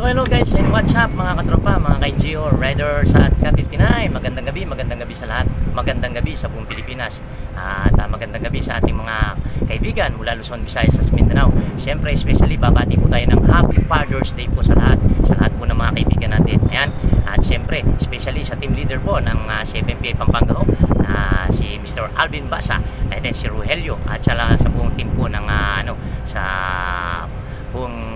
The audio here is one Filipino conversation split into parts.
So hello guys and what's up mga katropa, mga ka-NGO, riders at ka-59 Magandang gabi, magandang gabi sa lahat. Magandang gabi sa buong Pilipinas. At ah, magandang gabi sa ating mga kaibigan mula Luzon, Visayas at Mindanao. Siyempre especially babati po tayo ng Happy Father's Day po sa lahat Sa lahat po ng mga kaibigan natin. Ayan, at siyempre especially sa team leader po ng uh, CFMPA Pampanga na si Mr. Alvin Basa and then si Rogelio at sala sa buong team po ng ah, ano sa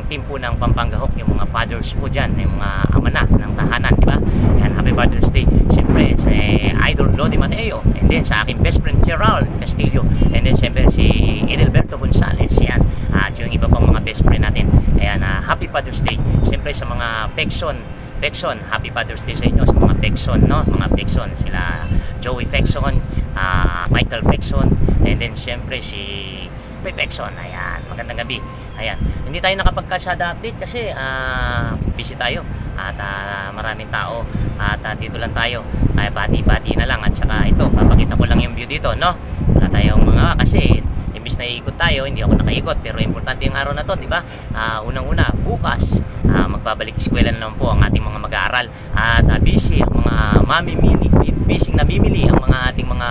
buong team po ng Pampanga Hawk, yung mga fathers po dyan, yung mga ama na ng tahanan, di ba? Yan, Happy Father's Day. Siyempre, sa Idol Lodi Mateo, and then sa aking best friend Gerald Castillo, and then siyempre si Edelberto Gonzales, yan. At yung iba pang mga best friend natin. Ayan, ah, Happy Father's Day. Siyempre sa mga Pexon, Pexon, Happy Father's Day sa inyo sa mga Pexon, no? Mga Pexon, sila Joey Pexon, ah, Michael Pexon, and then siyempre si Pepe Pexon. Ayan, magandang gabi. Ayan, hindi tayo nakapagkasada update kasi ah, busy tayo at ah, maraming tao at ah, dito lang tayo. Ay bati-bati na lang at saka ito, papakita ko lang yung view dito, no? Wala tayong mga kasi imbis na iikot tayo, hindi ako nakaikot pero importante yung araw na to, di ba? Ah, unang-una, bukas ah, magbabalik eskwela na naman po ang ating mga mag-aaral at ah, busy ang mga mamimili busy namimili ang mga ating mga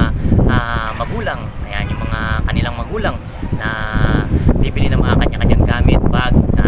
ah, magulang ayan yung mga kanilang magulang na bibili ng mga kanya-kanyang gamit bag na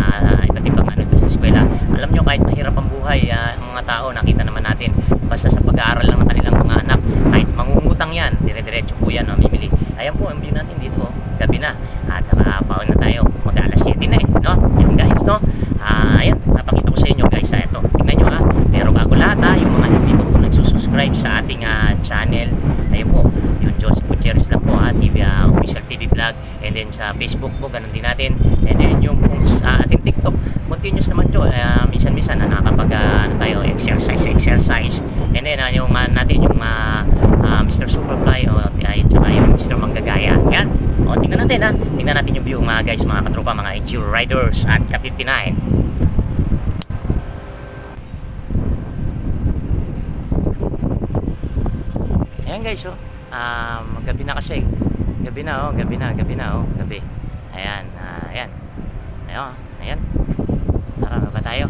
iba't ibang ano doon sa eskwela alam nyo kahit mahirap ang buhay ah, ang mga tao nakita naman natin basta sa pag-aaral lang ng kanilang mga anak kahit mangungutang yan dire-diretso po yan mamimili ayan po ang view natin dito gabi na at saka paon na tayo mag alas 7 na eh no yan guys no Ah, ayan, napakita ko sa inyo guys. Ah, ito, tingnan nyo ha. Pero bago lahat ha, yung mga hindi pa po nagsusubscribe sa ating ah, channel, ayun po, yung Joseph Gutierrez lang po ha, TV, ah, official TV vlog. And then sa Facebook po, ganun din natin. And then yung kung sa ating TikTok, continuous naman to. Uh, minsan-minsan na nakakapag ah, ano tayo, exercise, exercise. And then ah, yung ah, natin, yung ah, ah, Mr. Superfly o ay, tsaka yung Mr. Manggagaya. Yan. O, tingnan natin ha. Tingnan natin yung view mga guys, mga katropa, mga enduro riders at Ka-59. Ayan guys, oh. Um, gabi na kasi. Gabi na, oh. Gabi na, gabi na, oh. Gabi. Ayan, ah, ayan. Ayan, ayan. Tara, baba tayo.